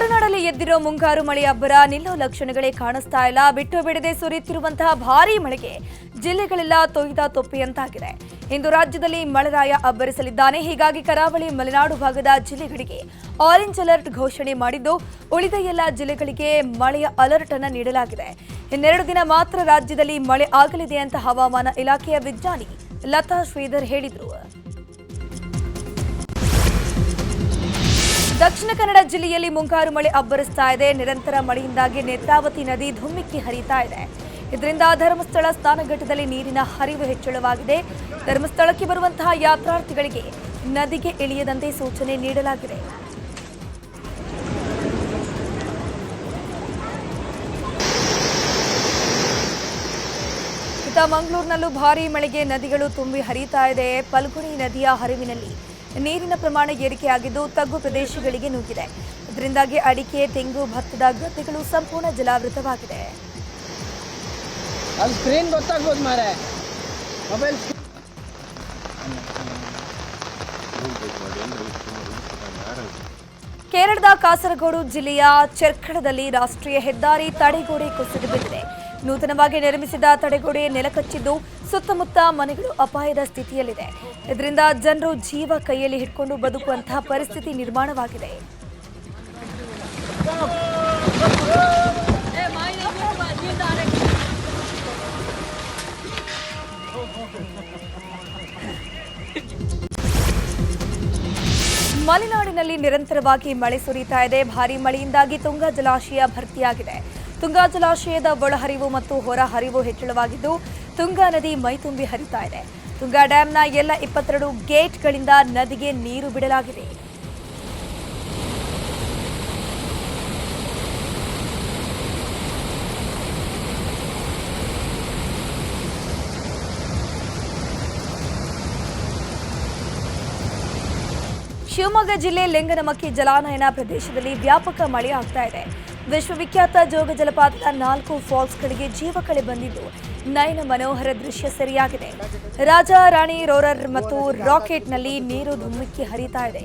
ಮರುನಾಡಲ್ಲಿ ಎದ್ದಿರೋ ಮುಂಗಾರು ಮಳೆ ಅಬ್ಬರ ನಿಲ್ಲೋ ಲಕ್ಷಣಗಳೇ ಕಾಣಿಸ್ತಾ ಇಲ್ಲ. ಬಿಟ್ಟು ಬಿಡದೆ ಸುರಿಯುತ್ತಿರುವಂತಹ ಭಾರೀ ಮಳೆಗೆ ಜಿಲ್ಲೆಗಳೆಲ್ಲ ತೊಯ್ದ ತೊಪ್ಪೆಯಂತಾಗಿದೆ. ಇಂದು ರಾಜ್ಯದಲ್ಲಿ ಮಳೆರಾಯ ಅಬ್ಬರಿಸಲಿದ್ದಾನೆ. ಹೀಗಾಗಿ ಕರಾವಳಿ ಮಲೆನಾಡು ಭಾಗದ ಜಿಲ್ಲೆಗಳಿಗೆ ಆರೆಂಜ್ ಅಲರ್ಟ್ ಘೋಷಣೆ ಮಾಡಿದ್ದು, ಉಳಿದ ಎಲ್ಲ ಜಿಲ್ಲೆಗಳಿಗೆ ಮಳೆಯ ಅಲರ್ಟ್ ಅನ್ನು ನೀಡಲಾಗಿದೆ. ಇನ್ನೆರಡು ದಿನ ಮಾತ್ರ ರಾಜ್ಯದಲ್ಲಿ ಮಳೆ ಆಗಲಿದೆ ಅಂತ ಹವಾಮಾನ ಇಲಾಖೆಯ ವಿಜ್ಞಾನಿ ಲತಾ ಶ್ರೀಧರ್ ಹೇಳಿದರು. ದಕ್ಷಿಣ ಕನ್ನಡ ಜಿಲ್ಲೆಯಲ್ಲಿ ಮುಂಗಾರು ಮಳೆ ಅಬ್ಬರಿಸ್ತಾ ಇದೆ. ನಿರಂತರ ಮಳೆಯಿಂದಾಗಿ ನೇತ್ರಾವತಿ ನದಿ ಧುಮ್ಮಿಕ್ಕಿ ಹರಿತಾ ಇದೆ. ಇದರಿಂದ ಧರ್ಮಸ್ಥಳ ಸ್ನಾನಘಟ್ಟದಲ್ಲಿ ನೀರಿನ ಹರಿವು ಹೆಚ್ಚಳವಾಗಿದೆ. ಧರ್ಮಸ್ಥಳಕ್ಕೆ ಬರುವಂತಹ ಯಾತ್ರಾರ್ಥಿಗಳಿಗೆ ನದಿಗೆ ಇಳಿಯದಂತೆ ಸೂಚನೆ ನೀಡಲಾಗಿದೆ. ಮಂಗಳೂರಿನಲ್ಲೂ ಭಾರೀ ಮಳೆಗೆ ನದಿಗಳು ತುಂಬಿ ಹರಿತಾ ಇದೆ. ಪಲ್ಗುಣಿ ನದಿಯ ಹರಿವಿನಲ್ಲಿ ನೀರಿನ ಪ್ರಮಾಣ ಏರಿಕೆಯಾಗಿದ್ದು ತಗ್ಗು ಪ್ರದೇಶಗಳಿಗೆ ನುಗ್ಗಿದೆ. ಇದರಿಂದಾಗಿ ಅಡಿಕೆ ತೆಂಗು ಭತ್ತದ ಗದ್ದೆಗಳು ಸಂಪೂರ್ಣ ಜಲಾವೃತವಾಗಿದೆ. ಅಲ್ಲಿ ಸ್ಕ್ರೀನ್ ಗೊತ್ತಾಗ್ಬೋದು ಮಾರೆ. ಮೊಬೈಲ್ ಕೇರಳದ ಕಾಸರಗೋಡು ಜಿಲ್ಲೆಯ ಚೆರ್ಖಡದಲ್ಲಿ ರಾಷ್ಟ್ರೀಯ ಹೆದ್ದಾರಿ ತಡೆಗೋಡೆ ಕುಸಿದು ಬಿದ್ದಿದೆ. ನೂತನವಾಗಿ ನಿರ್ಮಿಸಿದ ತಡೆಗೋಡೆ ನೆಲಕಚ್ಚಿದ್ದು ಸುತ್ತಮುತ್ತ ಮನೆಗಳು ಅಪಾಯದ ಸ್ಥಿತಿಯಲ್ಲಿದೆ. ಇದರಿಂದ ಜನರು ಜೀವ ಕೈಯಲ್ಲಿ ಹಿಡ್ಕೊಂಡು ಬದುಕುವಂತಹ ಪರಿಸ್ಥಿತಿ ನಿರ್ಮಾಣವಾಗಿದೆ. ಮಲೆನಾಡಿನಲ್ಲಿ ನಿರಂತರವಾಗಿ ಮಳೆ ಸುರಿತಾ ಇದೆ. ಭಾರೀ ಮಳೆಯಿಂದಾಗಿ ತುಂಗಾ ಜಲಾಶಯ ಭರ್ತಿಯಾಗಿದೆ. ತುಂಗಾ ಜಲಾಶಯದ ಒಳಹರಿವು ಮತ್ತು ಹೊರಹರಿವು ಹೆಚ್ಚಳವಾಗಿದ್ದು, ತುಂಗಾ ನದಿ ಮೈತುಂಬಿ ಹರಿತಾ ಇದೆ. ತುಂಗಾ ಡ್ಯಾಂನ ಎಲ್ಲ ಇಪ್ಪತ್ತೆರಡು ಗೇಟ್ಗಳಿಂದ ನದಿಗೆ ನೀರು ಬಿಡಲಾಗಿದೆ. ಶಿವಮೊಗ್ಗ ಜಿಲ್ಲೆ ಲಿಂಗನಮಕ್ಕಿ ಜಲಾನಯನ ಪ್ರದೇಶದಲ್ಲಿ ವ್ಯಾಪಕ ಮಳೆಯಾಗ್ತಾ ಇದೆ. ವಿಶ್ವವಿಖ್ಯಾತ ಜೋಗ ಜಲಪಾತದ ನಾಲ್ಕು ಫಾಲ್ಸ್ಗಳಿಗೆ ಜೀವಕಳೆ ಬಂದಿದ್ದು ನಯನ ಮನೋಹರ ದೃಶ್ಯ ಸೆರೆಯಾಗಿದೆ. ರಾಜ ರಾಣಿ ರೋರರ್ ಮತ್ತು ರಾಕೆಟ್ನಲ್ಲಿ ನೀರು ಧುಮ್ಮಿಕ್ಕಿ ಹರಿತಾ ಇದೆ.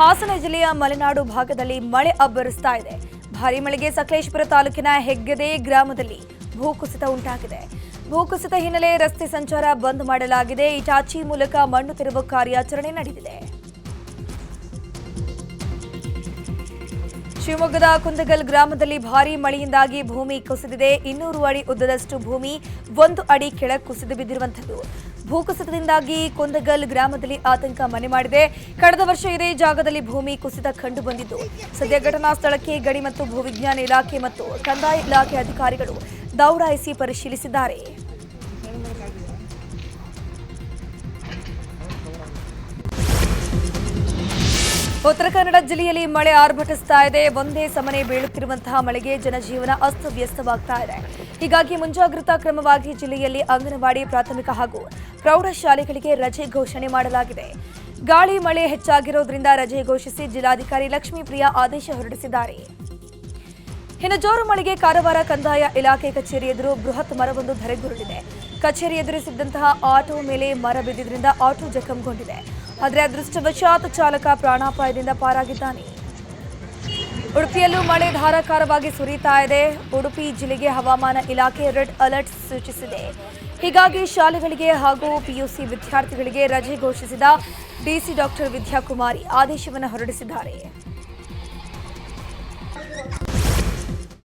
ಹಾಸನ ಜಿಲ್ಲೆಯ ಮಲೆನಾಡು ಭಾಗದಲ್ಲಿ ಮಳೆ ಅಬ್ಬರಿಸ್ತಾ ಇದೆ. ಭಾರಿ ಮಳೆಗೆ ಸಕಲೇಶಪುರ ತಾಲೂಕಿನ ಹೆಗ್ಗದೆ ಗ್ರಾಮದಲ್ಲಿ ಭೂಕುಸಿತ ಉಂಟಾಗಿದೆ. ಭೂಕುಸಿತ ಹಿನ್ನೆಲೆ ರಸ್ತೆ ಸಂಚಾರ ಬಂದ್ ಮಾಡಲಾಗಿದೆ. ಇಟಾಚಿ ಮೂಲಕ ಮಣ್ಣು ತೆರವು ಕಾರ್ಯಾಚರಣೆ ನಡೆದಿದೆ. ಶಿವಮೊಗ್ಗದ ಕುಂದಗಲ್ ಗ್ರಾಮದಲ್ಲಿ ಭಾರೀ ಮಳೆಯಿಂದಾಗಿ ಭೂಮಿ ಕುಸಿದಿದೆ. ಇನ್ನೂರು ಅಡಿ ಉದ್ದದಷ್ಟು ಭೂಮಿ, ಒಂದು ಅಡಿ ಕೆಳ ಕುಸಿದು ಬಿದ್ದಿರುವಂಥದ್ದು. ಭೂಕುಸಿತದಿಂದಾಗಿ ಕುಂದಗಲ್ ಗ್ರಾಮದಲ್ಲಿ ಆತಂಕ ಮನೆ ಮಾಡಿದೆ. ಕಳೆದ ವರ್ಷ ಇದೇ ಜಾಗದಲ್ಲಿ ಭೂಮಿ ಕುಸಿತ ಕಂಡು ಬಂದಿದ್ದು. ಸದ್ಯ ಘಟನಾ ಸ್ಥಳಕ್ಕೆ ಗಡಿ ಮತ್ತು ಭೂವಿಜ್ಞಾನ ಇಲಾಖೆ ಮತ್ತು ಕಂದಾಯ ಇಲಾಖೆ ಅಧಿಕಾರಿಗಳು ದೌಡಾಯಿಸಿ ಪರಿಶೀಲಿಸಿದ್ದಾರೆ. ಉತ್ತರ ಕನ್ನಡ ಜಿಲ್ಲೆಯಲ್ಲಿ ಮಳೆ ಆರ್ಭಟಿಸ್ತಾ ಇದೆ. ಒಂದೇ ಸಮನೆ ಬೀಳುತ್ತಿರುವಂತಹ ಮಳೆಗೆ ಜನಜೀವನ ಅಸ್ತವ್ಯಸ್ತವಾಗ್ತಾ ಇದೆ. ಹೀಗಾಗಿ ಮುಂಜಾಗ್ರತಾ ಕ್ರಮವಾಗಿ ಜಿಲ್ಲೆಯಲ್ಲಿ ಅಂಗನವಾಡಿ, ಪ್ರಾಥಮಿಕ ಹಾಗೂ ಪ್ರೌಢಶಾಲೆಗಳಿಗೆ ರಜೆ ಘೋಷಣೆ ಮಾಡಲಾಗಿದೆ. ಗಾಳಿ, ಮಳೆ ಹೆಚ್ಚಾಗಿರೋದ್ರಿಂದ ರಜೆ ಘೋಷಿಸಿ ಜಿಲ್ಲಾಧಿಕಾರಿ ಲಕ್ಷ್ಮೀಪ್ರಿಯಾ ಆದೇಶ ಹೊರಡಿಸಿದ್ದಾರೆ. ಇನ್ನು ಜೋರು ಮಳೆಗೆ ಕಾರವಾರ, ಕಂದಾಯ ಇಲಾಖೆ ಕಚೇರಿ ಎದುರು ಬೃಹತ್ ಮರವೊಂದು ಧರೆಗುರುಳಿದೆ. ಕಚೇರಿ ಎದುರಿಸಿದ್ದಂತಹ ಆಟೋ ಮೇಲೆ ಮರ ಬಿದ್ದಿದ್ರಿಂದ ಆಟೋ ಜಖಂಗೊಂಡಿದೆ. ಆದರೆ ಅದೃಷ್ಟವಶಾತ್ ಚಾಲಕ ಪ್ರಾಣಾಪಾಯದಿಂದ ಪಾರಾಗಿದ್ದಾನೆ. ಉಡುಪಿಯಲ್ಲೂ ಮಳೆ ಧಾರಾಕಾರವಾಗಿ ಸುರಿತಾ ಇದೆ. ಉಡುಪಿ ಜಿಲ್ಲೆಗೆ ಹವಾಮಾನ ಇಲಾಖೆ ರೆಡ್ ಅಲರ್ಟ್ ಸೂಚಿಸಿದೆ. ಹೀಗಾಗಿ ಶಾಲೆಗಳಿಗೆ ಹಾಗೂ ಪಿಯುಸಿ ವಿದ್ಯಾರ್ಥಿಗಳಿಗೆ ರಜೆ ಘೋಷಿಸಿದ ಡಿಸಿ ಡಾಕ್ಟರ್ ವಿದ್ಯಾಕುಮಾರಿ ಆದೇಶವನ್ನು ಹೊರಡಿಸಿದ್ದಾರೆ.